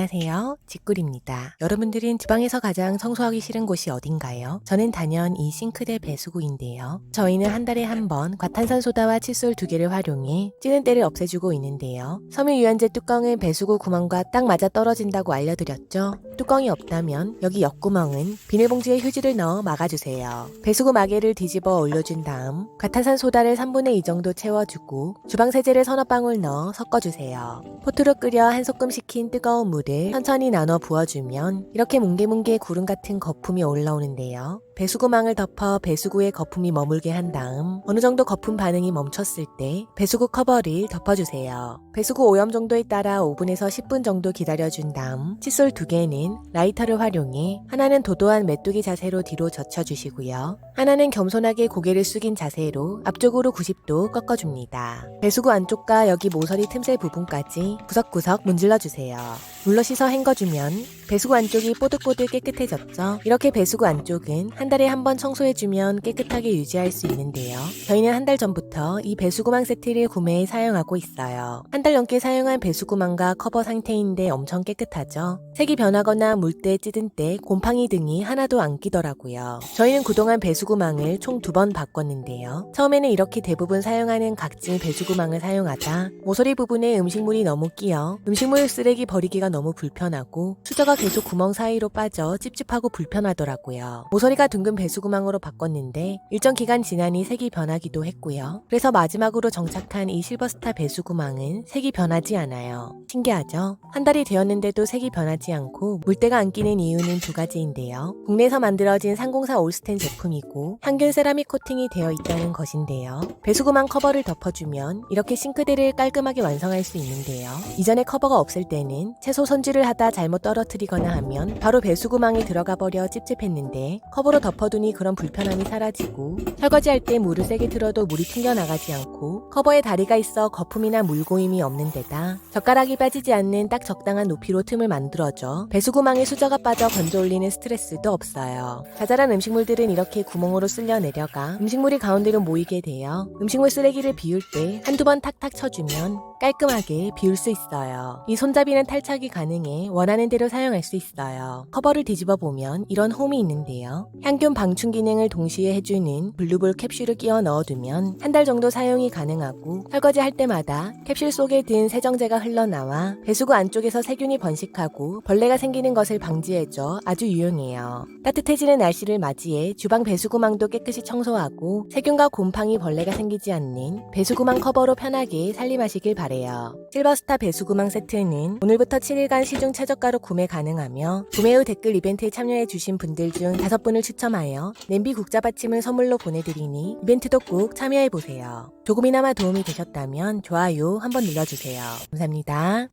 안녕하세요. 직굴입니다. 여러분들은 지방에서 가장 청소하기 싫은 곳이 어딘가요? 저는 단연 이 싱크대 배수구인데요. 저희는 한 달에 한 번 과탄산소다와 칫솔 두 개를 활용해 찌는 때를 없애주고 있는데요. 섬유 유연제 뚜껑은 배수구 구멍과 딱 맞아 떨어진다고 알려드렸죠. 뚜껑이 없다면 여기 옆구멍은 비닐봉지에 휴지를 넣어 막아주세요. 배수구 마개를 뒤집어 올려준 다음 과탄산소다를 3분의 2 정도 채워주고 주방세제를 서너 방울 넣어 섞어주세요. 포트로 끓여 한 소끔 식힌 뜨거운 물을 천천히 나눠 부어주면 이렇게 뭉게뭉게 구름 같은 거품이 올라오는데요. 배수구망을 덮어 배수구에 거품이 머물게 한 다음 어느 정도 거품 반응이 멈췄을 때 배수구 커버를 덮어주세요. 배수구 오염 정도에 따라 5분에서 10분 정도 기다려준 다음 칫솔 두 개는 라이터를 활용해 하나는 도도한 메뚜기 자세로 뒤로 젖혀주시고요. 하나는 겸손하게 고개를 숙인 자세로 앞쪽으로 90도 꺾어줍니다. 배수구 안쪽과 여기 모서리 틈새 부분까지 구석구석 문질러주세요. 물로 씻어 헹궈주면 배수구 안쪽이 뽀득뽀득 깨끗해졌죠. 이렇게 배수구 안쪽은 한 달에 한 번 청소해주면 깨끗하게 유지할 수 있는데요. 저희는 한 달 전부터 이 배수구망 세트를 구매해 사용하고 있어요. 한 달 넘게 사용한 배수구망과 커버 상태인데 엄청 깨끗하죠. 색이 변하거나 물때 찌든 때 곰팡이 등이 하나도 안 끼더라고요. 저희는 그동안 배수구망을 총 두 번 바꿨는데요. 처음에는 이렇게 대부분 사용하는 각질 배수구망을 사용하다 모서리 부분에 음식물이 너무 끼어 음식물 쓰레기 버리기가 너무 불편하고 수저가 계속 구멍 사이로 빠져 찝찝하고 불편하더라고요. 모서리가 둥근 배수구망으로 바꿨는데 일정 기간 지나니 색이 변하기도 했고요. 그래서 마지막으로 정착한 이 실버스타 배수구망은 색이 변하지 않아요. 신기하죠? 한 달이 되었는데도 색이 변하지 않고 물때가 안 끼는 이유는 두 가지인데요. 국내에서 만들어진 상공사 올스텐 제품이고 항균 세라믹 코팅이 되어 있다는 것인데요. 배수구망 커버를 덮어주면 이렇게 싱크대를 깔끔하게 완성할 수 있는데요. 이전에 커버가 없을 때는 채소 손질을 하다 잘못 떨어뜨리거나 하면 바로 배수구망에 들어가 버려 찝찝했는데 커버로 덮어두니 그런 불편함이 사라지고 설거지할 때 물을 세게 틀어도 물이 튕겨나가지 않고 커버에 다리가 있어 거품이나 물고임이 없는 데다 젓가락이 빠지지 않는 딱 적당한 높이로 틈을 만들어줘 배수구망에 수저가 빠져 건져 올리는 스트레스도 없어요. 자잘한 음식물들은 이렇게 구멍으로 쓸려 내려가 음식물이 가운데로 모이게 되어 음식물 쓰레기를 비울 때 한두 번 탁탁 쳐주면 깔끔하게 비울 수 있어요. 이 손잡이는 탈착이 가능해 원하는 대로 사용할 수 있어요. 커버를 뒤집어 보면 이런 홈이 있는데요. 향균 방충 기능을 동시에 해주는 블루볼 캡슐을 끼워 넣어두면 한 달 정도 사용이 가능하고 설거지 할 때마다 캡슐 속에 든 세정제가 흘러나와 배수구 안쪽에서 세균이 번식하고 벌레가 생기는 것을 방지해줘 아주 유용해요. 따뜻해지는 날씨를 맞이해 주방 배수구망도 깨끗이 청소하고 세균과 곰팡이 벌레가 생기지 않는 배수구망 커버로 편하게 살림하시길 바 래요. 실버스타 배수구망 세트는 오늘부터 7일간 시중 최저가로 구매 가능하며 구매 후 댓글 이벤트에 참여해 주신 분들 중 5분을 추첨하여 냄비 국자 받침을 선물로 보내드리니 이벤트도 꼭 참여해보세요. 조금이나마 도움이 되셨다면 좋아요 한번 눌러주세요. 감사합니다.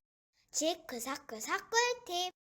직 그삭그삭 꿀팁